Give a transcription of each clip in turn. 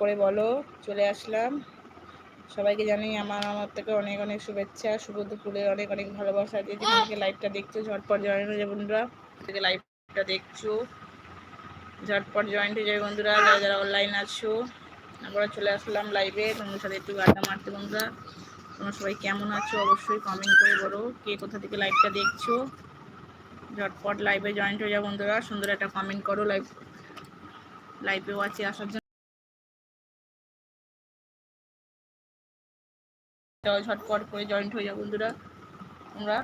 করে বলো, চলে আসলাম। সবাইকে জানি আমার আমার থেকে অনেক অনেক শুভেচ্ছা, শুভ দুপুরে অনেক অনেক ভালোবাসা। দিয়ে থেকে লাইভটা দেখছ, ঝটপট জয়েন হয়ে যাবে বন্ধুরা। থেকে লাইভটা দেখছ, ঝটপট জয়েন্ট হয়ে যাবে বন্ধুরা। যারা যারা অনলাইন আছো, আমরা চলে আসলাম লাইভে তোমাদের সাথে একটু আড্ডা মারতে বন্ধুরা। তোমরা সবাই কেমন আছো, অবশ্যই কমেন্ট করে বলো। কে কোথা থেকে লাইভটা দেখছ, ঝটপট লাইভে জয়েন্ট হয়ে যাও বন্ধুরা। সুন্দর একটা কমেন্ট করো লাইভ লাইভেও আছে, আসার জন্য। ঝটপট করে জয়েন্ট হয়ে যাও বন্ধুরা। তোমরা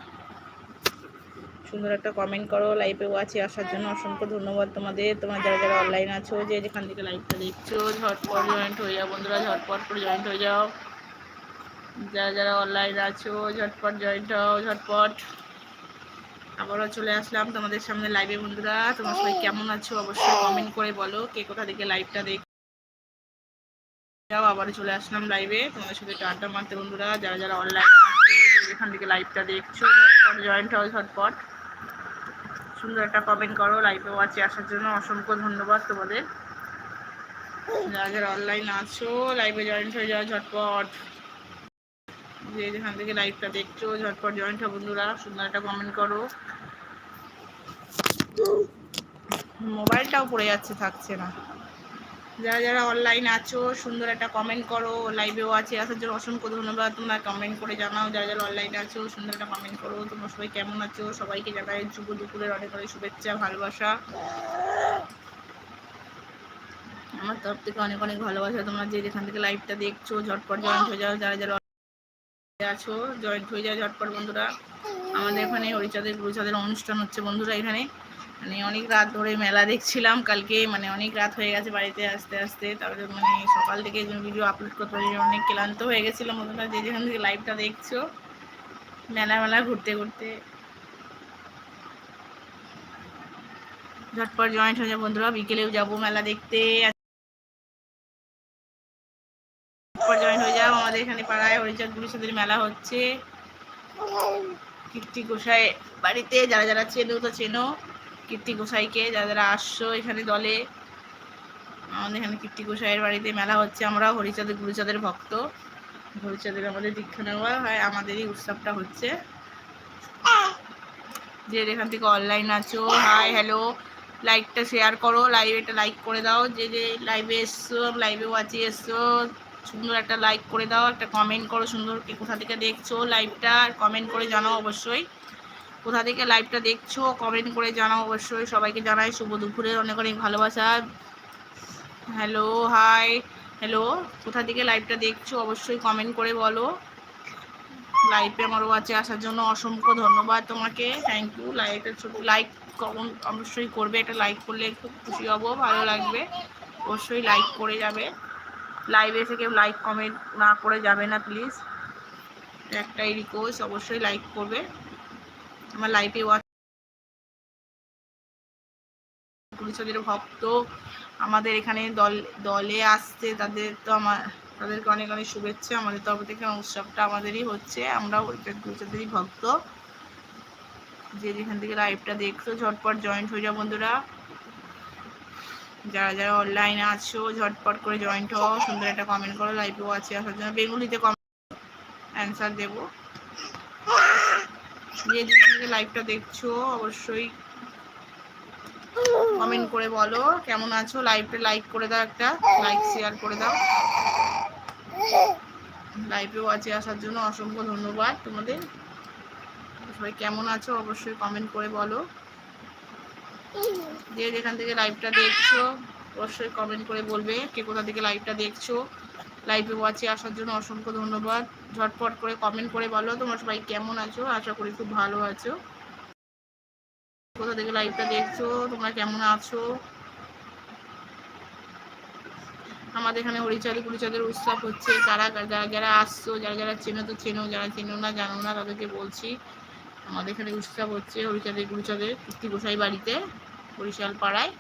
সুন্দর একটা কমেন্ট করো লাইভে আছে আসার জন্য। অসংখ্য ধন্যবাদ তোমাদের। তোমার যারা যারা অনলাইন আছো, যে যেখান থেকে লাইভটা দেখছ, ঝটপট জয়েন্ট হয়ে যাও বন্ধুরা, ঝটপট করে জয়েন্ট হয়ে যাও। যারা যারা অনলাইন আছো, ঝটপট জয়েন্ট হও, ঝটপট। আবারও চলে আসলাম তোমাদের সামনে লাইভে বন্ধুরা। তোমার সবাই কেমন আছো? অবশ্যই কমেন্ট করে বলো, কে কোথা থেকে লাইভটা দেখ যাও আবারও চলে আসলাম লাইভে তোমাদের সাথে একটু আড্ডা মারতে বন্ধুরা, যারা যারা অনলাইন যেখান থেকে লাইভটা দেখছ, ঝটপট জয়েন্ট হও ঝটপট। সুন্দর একটা কমেন্ট করো লাইভে ওয়াচে আসার জন্য অসংখ্য ধন্যবাদ তোমাদের। যারা যারা অনলাইন আছো লাইভে জয়েন্ট হয়ে যাও, ঝটপট। যে যেখান থেকে লাইভটা দেখছ, ঝটপট জয়েন্ট হও বন্ধুরা, সুন্দর একটা কমেন্ট করো। মোবাইলটাও পড়ে যাচ্ছে, থাকছে না। যারা যারা অনলাইন আছো, সুন্দর একটা কমেন্ট করো লাইভেও আছে, আসার জন্য অসংখ্য ধন্যবাদ। তোমরা কমেন্ট করে জানাও, যারা যারা অনলাইনে আছো, সুন্দর একটা কমেন্ট করো। তোমরা সবাই কেমন আছো? সবাইকে জানাই যুব দুপুরের অনেক অনেক শুভেচ্ছা, ভালোবাসা। আমার তরফ থেকে অনেক অনেক ভালোবাসা। তোমরা যে যেখান থেকে লাইভটা দেখছ, ঝটপট জয়েন্ট হয়ে যাও। যারা যারা আছো জয়েন্ট হয়ে যাও ঝটপট বন্ধুরা। আমাদের এখানে হরিচাঁদের গুরুচাঁদের অনুষ্ঠান হচ্ছে বন্ধুরা এখানে। মানে অনেক রাত ধরে মেলা দেখছিলাম কালকে মানে অনেক রাত হয়ে গেছে বাড়িতে আসতে আসতে। তারপরে মানে সকাল থেকে ভিডিও আপলোড করতে পারি অনেক ক্লান্ত হয়ে গেছিলাম বন্ধুরা যে যেখান থেকে লাইভটা দেখছ, মেলা মেলা ঘুরতে ঘুরতে। ঝটপট জয়েন্ট হয়ে যাব বন্ধুরা, বিকেলেও যাব মেলা দেখতে। জয়েন হয়ে যাও। আমাদের এখানে পাড়ায় হরিচাঁদ গুরুচাঁদের মেলা হচ্ছে। কীর্তি গোসাই বাড়িতে, যারা যারা চেনো তো চেনো। কীর্তি গোসাইকে যারা যারা আসছো এখানে দলে। আমাদের এখানে কীর্তি গোসাইয়ের বাড়িতে মেলা হচ্ছে আমরা হরিচাঁদের, গুরুচাঁদের ভক্ত। হরিচাঁদের আমাদের দীক্ষা নেওয়া হয়, আমাদেরই উৎসবটা হচ্ছে। যে এখান থেকে অনলাইন আছো হাই হ্যালো লাইকটা শেয়ার করো লাইভে একটা লাইক করে দাও। যে যে লাইভে এসছো লাইভে ওয়াচে এসছো, সুন্দর একটা লাইক করে দাও, একটা কমেন্ট করো সুন্দর কোথা থেকে দেখছ লাইভটা কমেন্ট করে জানাও অবশ্যই। কোথা থেকে লাইভটা দেখছ কমেন্ট করে জানাও অবশ্যই। সবাইকে জানাই শুভ দুপুরের অনেক অনেক ভালোবাসা। হ্যালো হাই হ্যালো কোথা থেকে লাইভটা দেখছ অবশ্যই কমেন্ট করে বলো। লাইভে আমার ওয়াচে আসার জন্য অসংখ্য ধন্যবাদ তোমাকে। থ্যাংক ইউ লাইভটা ছোট লাইক কমন অবশ্যই করবে, এটা লাইক করলে খুব খুশি হব, ভালো লাগবে। অবশ্যই লাইক করে যাবে। লাইভে এসে কেউ লাইক কমেন্ট না করে যাবে না প্লিজ একটাই রিকোয়েস্ট অবশ্যই লাইক করবে। আমার লাইফে ওয়াচ ভক্ত। আমাদের এখানে দল, দলে আসছে, তাদের তো আমার, তাদেরকে অনেক অনেক শুভেচ্ছা। আমাদের তরফ থেকে উৎসবটা আমাদেরই হচ্ছে। আমরা পুলিশদেরই ভক্ত। যে যেখান থেকে লাইভটা দেখছ, ঝটপট জয়েন্ট হয়ে যাও বন্ধুরা। যারা যারা অনলাইনে আছো, ঝটপট করে জয়েন্ট হও। সুন্দর একটা কমেন্ট করো লাইভেও আছে আসার জন্য। বেঙ্গলিতে কমেন্ট অ্যান্সার দেবো। যে যেখানে লাইভটা দেখছ, অবশ্যই কমেন্ট করে বলো। কেমন আছো? লাইভটা লাইক করে দাও একটা লাইক শেয়ার করে দাও। লাইভেও আছে আসার জন্য অসংখ্য ধন্যবাদ তোমাদের। সবাই কেমন আছো? অবশ্যই কমেন্ট করে বলো। যে যেখান থেকে লাইভটা দেখছ, অবশ্যই কমেন্ট করে বলবে কে কোথা থেকে লাইভটা দেখছ। লাইভে ওয়াচে আসার জন্য অসংখ্য ধন্যবাদ। ঝটপট করে কমেন্ট করে বলো তোমরা সবাই কেমন আছো? আশা করি খুব ভালো আছো। কোথা থেকে লাইভটা দেখছ? তোমরা কেমন আছো? আমাদের এখানে হরিচাঁদ গুরিচাঁদের উৎসব হচ্ছে। তারা যারা যারা আসছো, যারা যারা চেনো তো চেনো, যারা চেনো না জানো না তাদেরকে বলছি, আমাদের এখানে উৎসব হচ্ছে হরিচাঁদের গুরুচাঁদের কীর্তি গোসাই বাড়িতে, বরিশাল পাড়ায়।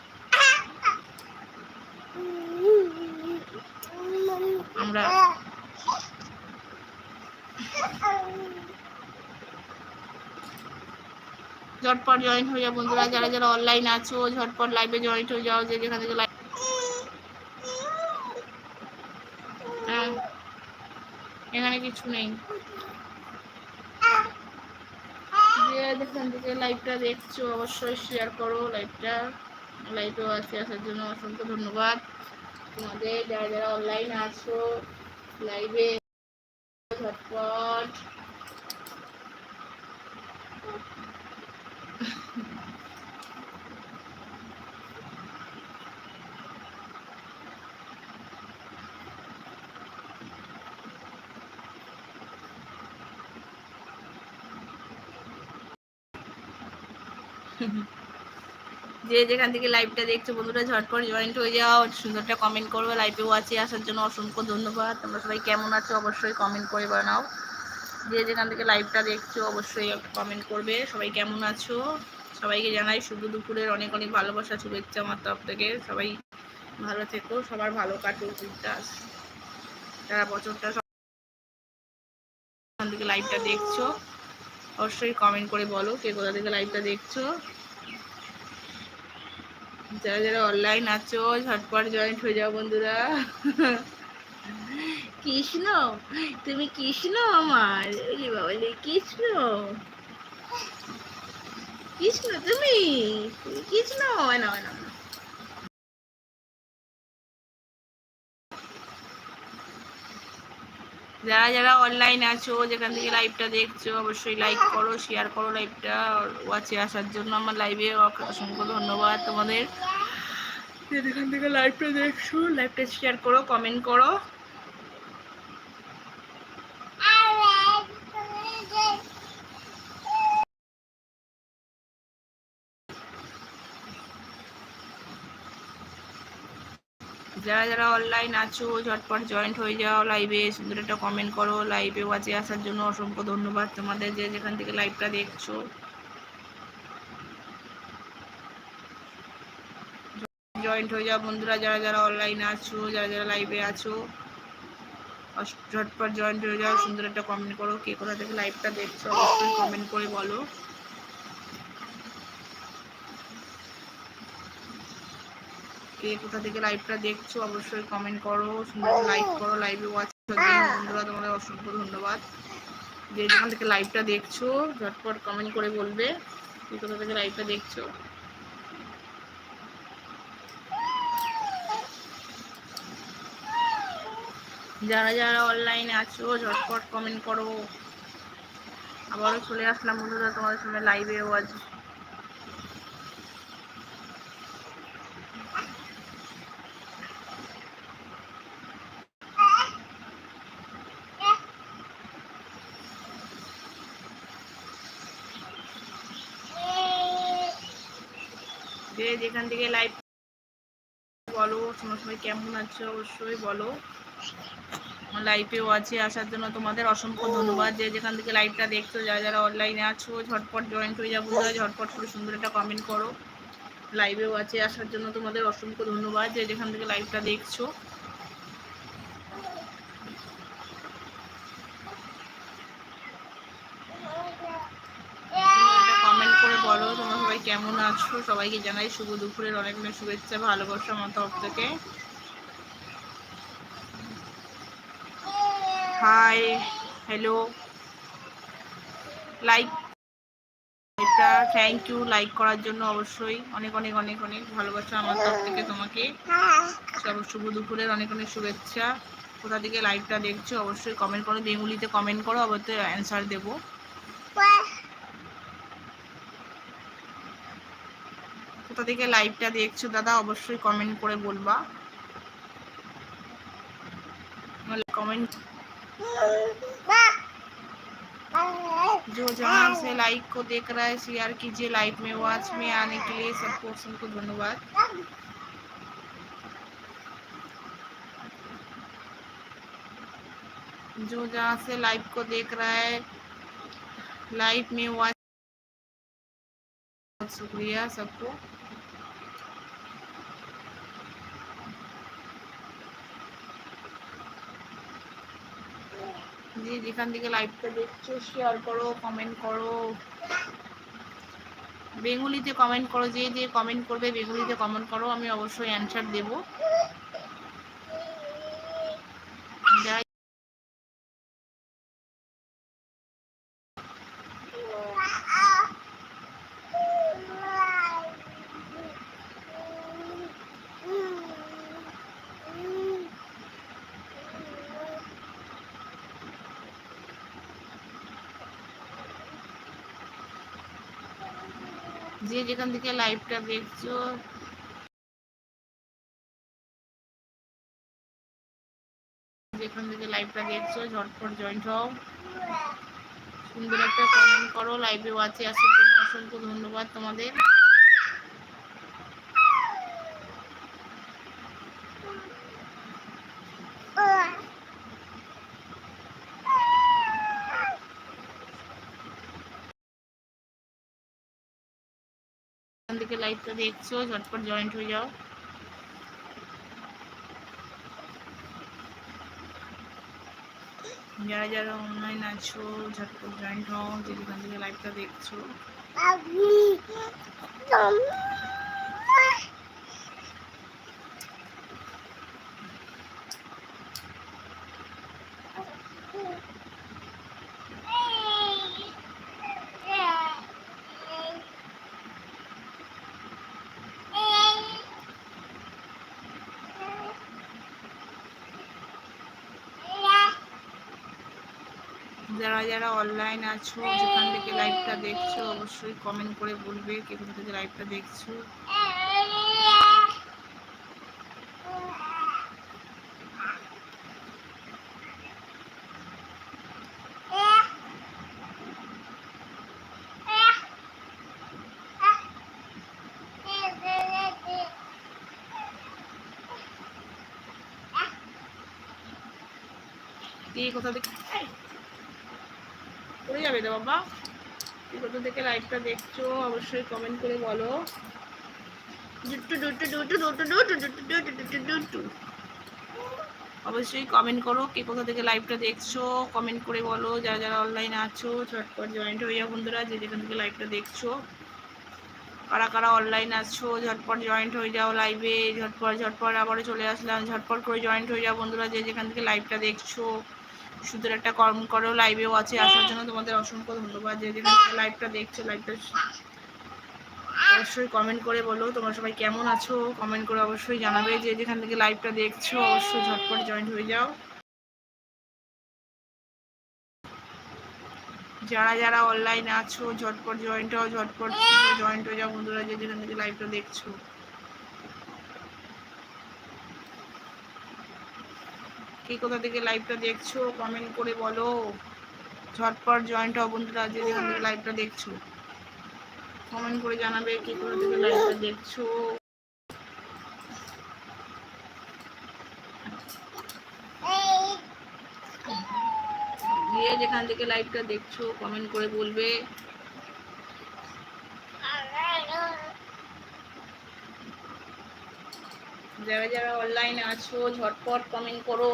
ঝটপট জয়েন হয়ে যাও বন্ধুরা। যারা যারা অনলাইন আছো, ঝটপট লাইভে জয়েন্ট হয়ে যাও, যে যেখান থেকে লাইভ এখানে কিছু নেই। থেকে দেখছ, অবশ্যই শেয়ার করো আছে, আসার জন্য অসংখ্য ধন্যবাদ। তোমাদের যারা যারা অনলাইন যে যেখান থেকে লাইভটা দেখছ, বন্ধুরা ঝটপট জয়েন্ট হয়ে যাও। সুন্দরটা কমেন্ট করবে লাইভে ওয়াচে আসার জন্য অসংখ্য ধন্যবাদ। তোমরা সবাই কেমন আছো, অবশ্যই কমেন্ট করে বানাও যে যেখান থেকে লাইভটা দেখছ, অবশ্যই কমেন্ট করবে। সবাই কেমন আছো? সবাইকে জানাই শুভ দুপুরের অনেক অনেক ভালোবাসা, শুভেচ্ছা আমার তরফ থেকে সবাই ভালো থেকো, সবার ভালো কাটুক, দিনটা তারা বছরটা এখান থেকে লাইভটা দেখছ অবশ্যই কমেন্ট করে বলো কে কোথা থেকে লাইভটা দেখছ। যারা যারা অনলাইন আছো, ঝটপট জয়েন্ট হয়ে যাও বন্ধুরা। কৃষ্ণ, তুমি কৃষ্ণ আমার। বাবা কৃষ্ণ। কৃষ্ণ তুমি? কৃষ্ণ? না না। যারা যারা অনলাইন আছো, যেখান থেকে লাইভটা দেখছ, অবশ্যই লাইক করো শেয়ার করো লাইভটা ওয়াচে আসার জন্য আমার লাইভে অসংখ্য ধন্যবাদ তোমাদের। যেখান থেকে লাইভটা দেখছ লাইভটা শেয়ার করো কমেন্ট করো। যারা যারা অনলাইন আছো, ঝটপট জয়েন্ট হয়ে যাও লাইভে সুন্দর একটা কমেন্ট করো লাইভে ওয়াচে আসার জন্য অসংখ্য ধন্যবাদ তোমাদের যে যেখান থেকে লাইভটা দেখছ। জয়েন্ট হয়ে যাও বন্ধুরা, যারা যারা অনলাইন আছো, যারা যারা লাইভে আছো ঝটপট জয়েন্ট হয়ে যাও। সুন্দর একটা কমেন্ট করো, কে কোথা থেকে লাইভটা দেখছ, অবশ্যই কমেন্ট করে বলো। কে কোথা থেকে লাইভটা দেখছ, অবশ্যই কমেন্ট করো, সুন্দর লাইক করো লাইভে ওয়াচ বন্ধুরা, তোমাদের অসংখ্য ধন্যবাদ। যে যেখান থেকে লাইভটা দেখছ, ঝটপট কমেন্ট করে বলবে কে কোথা থেকে লাইভটা দেখছ। যারা যারা অনলাইনে আছো, ঝটপট কমেন্ট করো। আবারও চলে আসলাম বন্ধুরা, তোমাদের সঙ্গে লাইভে আজ যে যেখান থেকে লাইভ বলো, তোমার সবাই কেমন আছো? অবশ্যই বলো। লাইভেও আছে, আসার জন্য তোমাদের অসংখ্য ধন্যবাদ। যে যেখান থেকে লাইভটা দেখছ, যারা যারা অনলাইনে আছো, ঝটপট জয়েন্ট হয়ে যাব ঝটপট করে সুন্দর একটা কমেন্ট করো। লাইভেও আছে, আসার জন্য তোমাদের অসংখ্য ধন্যবাদ। যে যেখান থেকে লাইভটা দেখছ কমেন্ট করে বলো, তোমরা সবাই কেমন আছো? সবাইকে জানাই শুভ দুপুরের অনেক অনেক শুভেচ্ছা, ভালোবাসা আমার তরফ থেকে। হাই হ্যালো লাইক এটা থ্যাংক ইউ লাইক করার জন্য অবশ্যই। অনেক অনেক অনেক অনেক ভালোবাসা আমার তরফ থেকে তোমাকে। শুভ দুপুরের অনেক অনেক শুভেচ্ছা। কোথা থেকে লাইভটা দেখছ, অবশ্যই কমেন্ট করো বেঙ্গুলিতে কমেন্ট করো অবশ্যই অ্যান্সার দেবো। থেকে লাইভটা দেখছো দাদা অবশ্যই কমেন্ট করে বলবা কমেন্ট जो जहाँ से लाइक को देख रहा है शेयर कीजिए लाइव में वॉच में आने के लिए सबको सबको धन्यवाद जो जहाँ से लाइव को देख रहा है लाइव में वॉच बहुत शुक्रिया सबको যে যেখান থেকে লাইভটা দেখছ শেয়ার করো কমেন্ট করো। বেঙ্গলিতে কমেন্ট করো, যে যে কমেন্ট করবে, বেঙ্গলিতে কমেন্ট করো, আমি অবশ্যই অ্যান্সার দেবো। যে যেখান থেকে লাইভটা দেখছ। যেখান থেকে লাইভটা দেখছ ঝটফট জয়েন্ট হও। সুন্দর একটা কমেন্ট করো। লাইভে ওয়াচে আসার জন্য অসংখ্য ধন্যবাদ তোমাদের এখান থেকে লাইভটা দেখছ, ঝটপট জয়েন্ট হয়ে যাও। যারা যারা অনলাইন আছো, ঝটপট জয়েন্ট হও যে যেখান থেকে লাইভটা দেখছ। যারা যারা অনলাইন আছো, যেখান থেকে লাইভটা দেখছ, অবশ্যই কমেন্ট করে বলবে কে কোথা থেকে লাইভটা দেখছ। কোথা থেকে যাবে তো বাবা কে কোথা থেকে লাইভটা দেখছ অবশ্যই কমেন্ট করে বলো ডুট্টু ডুট্টু ডুট্টু ডুট্টু ডুট্টু ডুট্টু ডুট্টু ডুট্টু ডুট্টু অবশ্যই কমেন্ট করো কে কোথা থেকে লাইভটা দেখছ কমেন্ট করে বলো যারা যারা অনলাইনে আছো ঝটপট জয়েন্ট হয়ে যাও বন্ধুরা যে যেখান থেকে লাইভটা দেখছ কারা কারা অনলাইন আছো ঝটপট জয়েন্ট হয়ে যাও লাইভে ঝটপট ঝটপট আবারও চলে আসলাম ঝটপট করে জয়েন্ট হয়ে যাও বন্ধুরা যে যেখান থেকে লাইভটা দেখছ সুন্দর একটা কর্ম করো লাইভেও আছে, আসার জন্য তোমাদের অসংখ্য ধন্যবাদ। যে যেখান লাইভটা দেখছ লাইভটা অবশ্যই কমেন্ট করে বলো, তোমরা সবাই কেমন আছো? কমেন্ট করে অবশ্যই জানাবে, যে যেখান থেকে লাইভটা দেখছ, অবশ্যই ঝটপট জয়েন্ট হয়ে যাও। যারা যারা অনলাইন আছো, ঝটপট জয়েন্ট হও, ঝটপট জয়েন্ট হয়ে যাও, বন্ধুরা, যে যেখান থেকে লাইভটা দেখছ। কে কোথা থেকে লাইভটা দেখছ? কমেন্ট করে বলো। ঝটপট জয়েন্ট হও বন্ধুরা, যে লাইভটা দেখছ। কমেন্ট করে জানাবে কে কোথা থেকে লাইভটা দেখছ। যেখান থেকে লাইভটা দেখছ কমেন্ট করে বলবে। যারা যারা অনলাইনে আছো, ঝটপট কমেন্ট করো।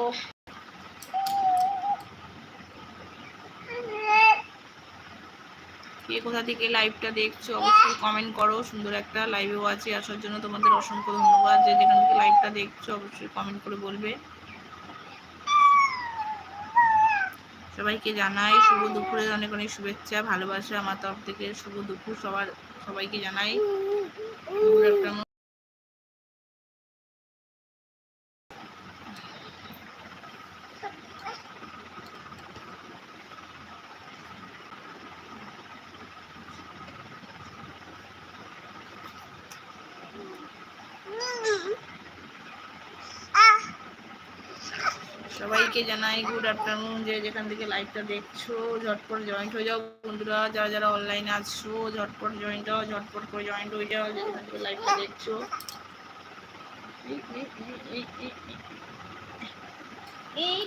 কে কোথা থেকে লাইভটা দেখছ, অবশ্যই কমেন্ট করো। সুন্দর একটা লাইভেও আছে, আসার জন্য তোমাদের অসংখ্য ধন্যবাদ। যে যেখান থেকে লাইভটা দেখছ, অবশ্যই কমেন্ট করে বলবে। সবাইকে জানাই শুভ দুপুরের অনেক অনেক শুভেচ্ছা, ভালোবাসা, আমার তরফ থেকে শুভ দুপুর সবার, সবাইকে জানাই। সবাইকে জানাই গুড আফটারনুন যে যেখান থেকে লাইভটা দেখছ ঝটপট জয়েন্ট হয়ে যাও। বন্ধুরা যারা যারা অনলাইনে আছো ঝটপট জয়েন্ট হও ঝটপট করে জয়েন্ট হয়ে যাও যেখান থেকে লাইভটা দেখছ। এই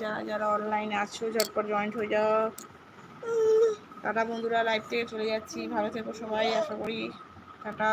যারা যারা অনলাইনে আছো ঝটপট জয়েন্ট হয়ে যাও। টাটা বন্ধুরা লাইভ থেকে চলে যাচ্ছি। ভালো থেকো সবাই আশা করি টাটা।